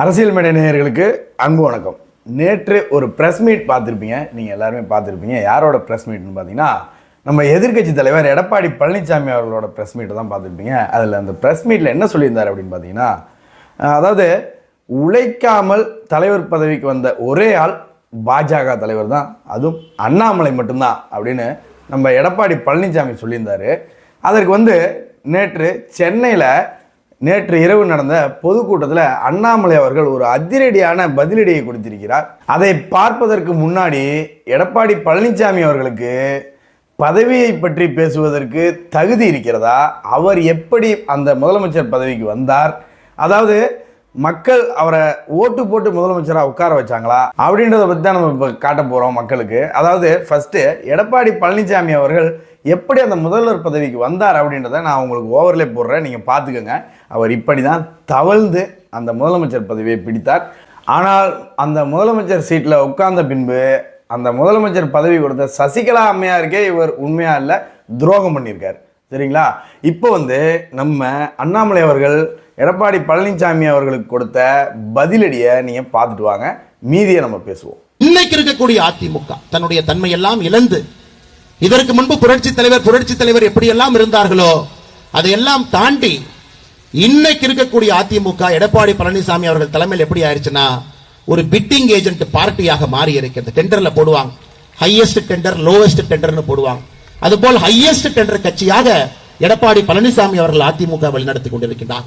அரசியல் மேடை நேயர்களுக்கு அன்பு வணக்கம். நேற்று ஒரு ப்ரெஸ் மீட் பார்த்துருப்பீங்க. நீங்கள் எல்லாருமே பார்த்துருப்பீங்க. யாரோட ப்ரெஸ் மீட்னு பார்த்தீங்கன்னா நம்ம எதிர்க்கட்சி தலைவர் எடப்பாடி பழனிசாமி அவர்களோட ப்ரெஸ் மீட்டை தான் பார்த்துருப்பீங்க. அதில் அந்த ப்ரெஸ் மீட்டில் என்ன சொல்லியிருந்தார் அப்படின்னு பார்த்தீங்கன்னா அதாவது உழைக்காமல் தலைவர் பதவிக்கு வந்த ஒரே ஆள் பாஜக தலைவர் தான். அதுவும் அண்ணாமலை மட்டும்தான் அப்படின்னு நம்ம எடப்பாடி பழனிசாமி சொல்லியிருந்தார். அதற்கு வந்து நேற்று சென்னையில் நேற்று இரவு நடந்த பொதுக்கூட்டத்தில் அண்ணாமலை அவர்கள் ஒரு அதிரடியான பதிலடியை கொடுத்திருக்கிறார். அதை பார்ப்பதற்கு முன்னாடி எடப்பாடி பழனிசாமி அவர்களுக்கு பதவியை பற்றி பேசுவதற்கு தகுதி இருக்கிறதா? அவர் எப்படி அந்த முதலமைச்சர் பதவிக்கு வந்தார்? அதாவது மக்கள் அவரை ஓட்டு போட்டு முதலமைச்சராக உட்கார வச்சாங்களா? அப்படின்றத பற்றி தான் நம்ம இப்போ காட்ட போகிறோம் மக்களுக்கு. அதாவது ஃபஸ்ட்டு எடப்பாடி பழனிசாமி அவர்கள் எப்படி அந்த முதல்வர் பதவிக்கு வந்தார் அப்படின்றத நான் உங்களுக்கு ஓவர்லே போடுறேன். நீங்கள் பார்த்துக்கோங்க. அவர் இப்படி தான் தவழ்ந்து அந்த முதலமைச்சர் பதவியை பிடித்தார். ஆனால் அந்த முதலமைச்சர் சீட்டில் உட்கார்ந்த பின்பு அந்த முதலமைச்சர் பதவி கொடுத்த சசிகலா அம்மையாருக்கே இவர் உண்மையா இல்லை துரோகம் பண்ணியிருக்கார். சரிங்களா? இப்போ வந்து நம்ம அண்ணாமலை அவர்கள் எடப்பாடி பழனிசாமி அவர்களுக்கு கொடுத்த பதிலடியை நீங்கள் பார்த்துட்டு வாங்க. மீதியை நம்ம பேசுவோம். இன்னைக்கு இருக்கக்கூடிய அதிமுக தன்னுடைய தன்மை எல்லாம் இழந்து இதற்கு முன்பு புரட்சி தலைவர் புரட்சி தலைவர் எப்படியெல்லாம் இருந்தார்களோ அதையெல்லாம் தாண்டி இன்னைக்கு இருக்கக்கூடிய அதிமுக எடப்பாடி பழனிசாமி அவர்கள் தலைமையில் எப்படி ஆயிருச்சுன்னா ஒரு பிட்டிங் ஏஜென்ட் பார்ட்டியாக மாறி இருக்கிறது. டெண்டர்ல போடுவாங்க. ஹையஸ்ட் டெண்டர் லோவஸ்ட் டெண்டர்னு போடுவாங்க. அதுபோல் ஹையஸ்ட் டெண்டர் கட்சியாக எடப்பாடி பழனிசாமி அவர்கள் அதிமுக வழிநடத்தி கொண்டிருக்கிறார்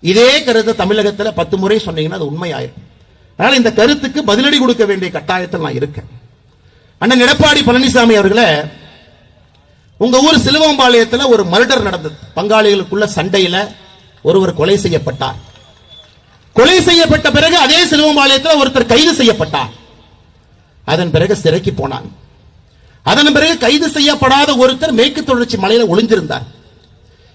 இதே கருத்தை தமிழகத்துல பத்து முறை சொன்னீங்கன்னா அது உண்மையாயிரும். அதனால இந்த கருத்துக்கு பதிலடி கொடுக்க வேண்டிய கட்டாயத்தில் நான் இருக்கேன். அண்ணன் எடப்பாடி பழனிசாமி அவர்களே உங்க ஊர் சிலுவம்பாளையத்தில் ஒரு மர்டர் நடந்தது. பங்காளிகளுக்குள்ள சண்டையில ஒருவர் கொலை செய்யப்பட்டார். கொலை செய்யப்பட்ட பிறகு அதே சிலுவம்பாளையத்தில் ஒருத்தர் கைது செய்யப்பட்டார். அதன் பிறகு சிறைக்கு போனான். அதன் பிறகு கைது செய்யப்படாத ஒருத்தர் மேற்கு தொடர்ச்சி மலையில ஒளிஞ்சிருந்தார்.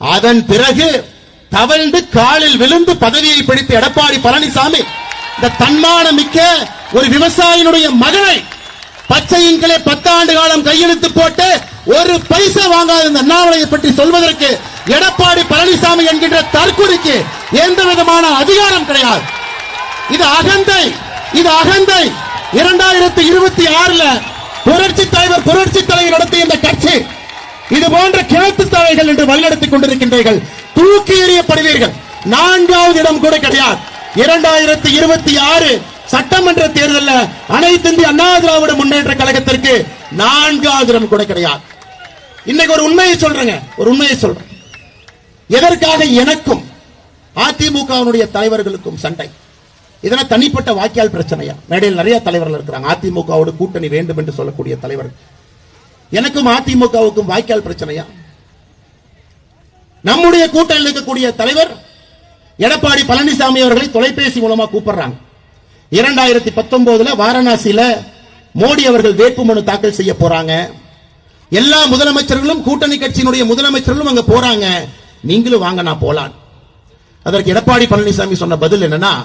அதன் பிறகு தவழ்ந்து காலில் விழுந்து பதவியை பிடித்த எடப்பாடி பழனிசாமி இந்த தன்மானமிக்க ஒரு விவசாயினுடைய மகனை பச்சையின்களே பத்தாண்டு காலம் கையெழுத்து போட்டு ஒரு பைசா வாங்காத இந்த அண்ணாமலையை பற்றி சொல்வதற்கு எடப்பாடி பழனிசாமி என்கின்ற தற்கொலைக்கு எந்த விதமான அதிகாரம் கிடையாது. இது அகந்தை இது அகந்தை. இரண்டாயிரத்தி இருபத்தி ஆறுல புரட்சி தலைவர் புரட்சி தலைவர் நடத்திய இந்த கட்சி இது போன்ற கிழத்து தலைகள் என்று வழிநடத்திக் கொண்டிருக்கின்றீர்கள். தூக்கி எறியப்படுவீர்கள் நான்காவது இடம் கூட கிடையாது. இரண்டாயிரத்தி இருபத்தி ஆறு சட்டமன்ற தேர்தலில் அனைத்து இந்திய அண்ணா திராவிட முன்னேற்ற கழகத்திற்கு நான்காவது இடம் கூட கிடையாது. இன்னைக்கு ஒரு உண்மையை சொல்றேங்க. ஒரு உண்மையை சொல்றேன். எதற்காக எனக்கும் அதிமுகவினுடைய தலைவர்களுக்கும் சண்டை? இதெல்லாம் தனிப்பட்ட வாக்கியால் பிரச்சனையா? மேடையில் நிறைய தலைவர்கள் இருக்கிறாங்க. அதிமுகவோட கூட்டணி வேண்டும் என்று சொல்லக்கூடிய தலைவர்கள். எனக்கும் அதிமுகவுக்கும் வாய்க்கால் பிரச்சனையா? நம்முடைய கூட்டணியில் இருக்கக்கூடிய தலைவர் எடப்பாடி பழனிசாமி அவர்களை தொலைபேசி மூலமா கூப்பிடுறாங்க. இரண்டாயிரத்தி பத்தொன்பதுல வாரணாசியில மோடி அவர்கள் வேட்புமனு தாக்கல் செய்ய போறாங்க. எல்லா முதலமைச்சர்களும் கூட்டணி கட்சியினுடைய முதலமைச்சர்களும் அங்க போறாங்க. நீங்களும் வாங்க நான் போலான் அதற்கு எடப்பாடி பழனிசாமி சொன்ன பதில் என்னன்னா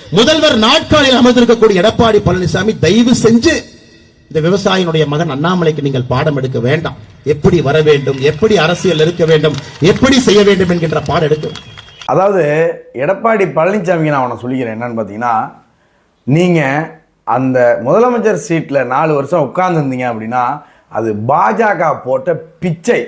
முதல்வர் நாட்காலில் அமர்ந்திருக்கக்கூடிய எடப்பாடி பழனிசாமி தயவு செஞ்சு இந்த விவசாயினுடைய மகன் அண்ணாமலைக்கு நீங்கள் பாடம் எடுக்க வேண்டாம். எப்படி வர வேண்டும் எப்படி அரசியல் இருக்க வேண்டும் எப்படி செய்ய வேண்டும் என்கின்ற பாடம் எடுக்க அதாவது எடப்பாடி பழனிசாமிக்கு நான் அவனை சொல்லிக்கிறேன் என்னன்னு பார்த்தீங்கன்னா நீங்கள் அந்த முதலமைச்சர் சீட்டில் நாலு வருஷம் உட்கார்ந்துருந்தீங்க அப்படின்னா அது பாஜக போட்ட பிச்சை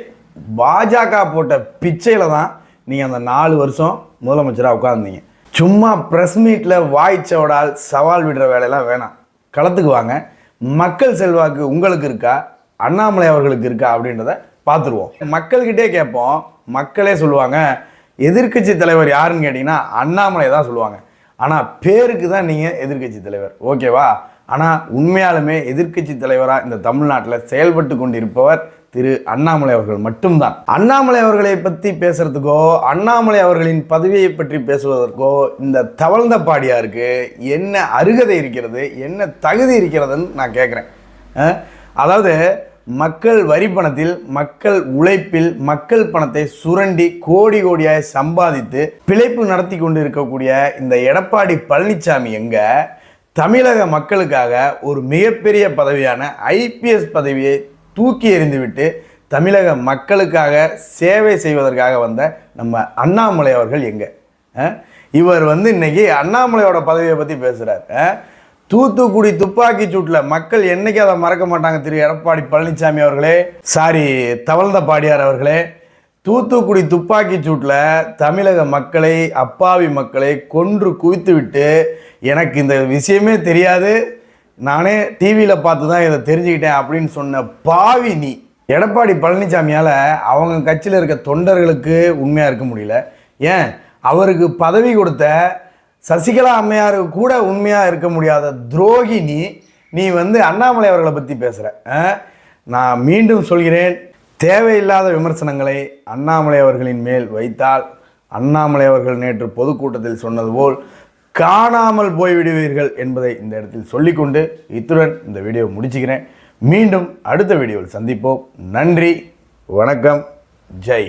பாஜக போட்ட பிச்சையில் தான் நீங்கள் அந்த நாலு வருஷம் முதலமைச்சராக உட்கார்ந்தீங்க. சும்மா ப்ரெஸ் மீட்டில் வாய்ச்சவடால் சவால் விடுற வேலையெல்லாம் வேணாம். களத்துக்கு வாங்க மக்கள் செல்வாக்கு உங்களுக்கு இருக்கா? அண்ணாமலை அவர்களுக்கு இருக்கா? அப்படின்றத பார்த்துருவோம். மக்கள்கிட்டே கேட்போம். மக்களே சொல்லுவாங்க. எதிர்க்கட்சி தலைவர் யாருன்னு கேட்டிங்கன்னா அண்ணாமலை தான் சொல்லுவாங்க. ஆனால் பேருக்கு தான் நீங்கள் எதிர்க்கட்சி தலைவர். ஓகேவா? ஆனால் உண்மையாலுமே எதிர்க்கட்சி தலைவராக இந்த தமிழ்நாட்டில் செயல்பட்டு கொண்டிருப்பவர் திரு அண்ணாமலை அவர்கள் மட்டும்தான். அண்ணாமலை அவர்களை பற்றி பேசுறதுக்கோ அண்ணாமலை அவர்களின் பதவியை பற்றி பேசுவதற்கோ இந்த தவழ்ந்த பாடியாருக்கு என்ன அருகதை இருக்கிறது என்ன தகுதி இருக்கிறதுன்னு நான் கேட்குறேன் அதாவது மக்கள் வரி பணத்தில் மக்கள் உழைப்பில் மக்கள் பணத்தை சுரண்டி கோடி கோடியாய் சம்பாதித்து பிழைப்பு நடத்தி கொண்டு இருக்கக்கூடிய இந்த எடப்பாடி பழனிசாமி எங்க? தமிழக மக்களுக்காக ஒரு மிகப்பெரிய பதவியான ஐபிஎஸ் பதவியை தூக்கி எறிந்துவிட்டு தமிழக மக்களுக்காக சேவை செய்வதற்காக வந்த நம்ம அண்ணாமலை அவர்கள் எங்க? இவர் வந்து இன்னைக்கு அண்ணாமலையோட பதவியை பற்றி பேசுகிறார் தூத்துக்குடி துப்பாக்கி சூட்டில் மக்கள் என்னைக்கு அதை மறக்க மாட்டாங்க திரு எடப்பாடி பழனிசாமி அவர்களே? சாரி தவழ்ந்த பாடியார் அவர்களே. தூத்துக்குடி துப்பாக்கி சூட்டில் தமிழக மக்களை அப்பாவி மக்களை கொன்று குவித்து விட்டு எனக்கு இந்த விஷயமே தெரியாது. நானே டிவியில் பார்த்து தான் இதை தெரிஞ்சுக்கிட்டேன் அப்படின்னு சொன்ன பாவி நீ. எடப்பாடி பழனிசாமியால் அவங்க கட்சியில் இருக்க தொண்டர்களுக்கு உண்மையாக இருக்க முடியல. ஏன்? அவருக்கு பதவி கொடுத்த சசிகலா அம்மையாருக்கு கூட உண்மையாக இருக்க முடியாத துரோகி நீ. நீ வந்து அண்ணாமலை அவர்களை பற்றி பேசுகிற நான் மீண்டும் சொல்கிறேன். தேவையில்லாத விமர்சனங்களை அண்ணாமலை அவர்களின் மேல் வைத்தால் அண்ணாமலை அவர்கள் நேற்று பொதுக்கூட்டத்தில் சொன்னது போல் காணாமல் போய்விடுவீர்கள் என்பதை இந்த இடத்தில் சொல்லிக்கொண்டு இத்துடன் இந்த வீடியோ முடிச்சுக்கிறேன். மீண்டும் அடுத்த வீடியோவில் சந்திப்போம். நன்றி வணக்கம் ஜெய்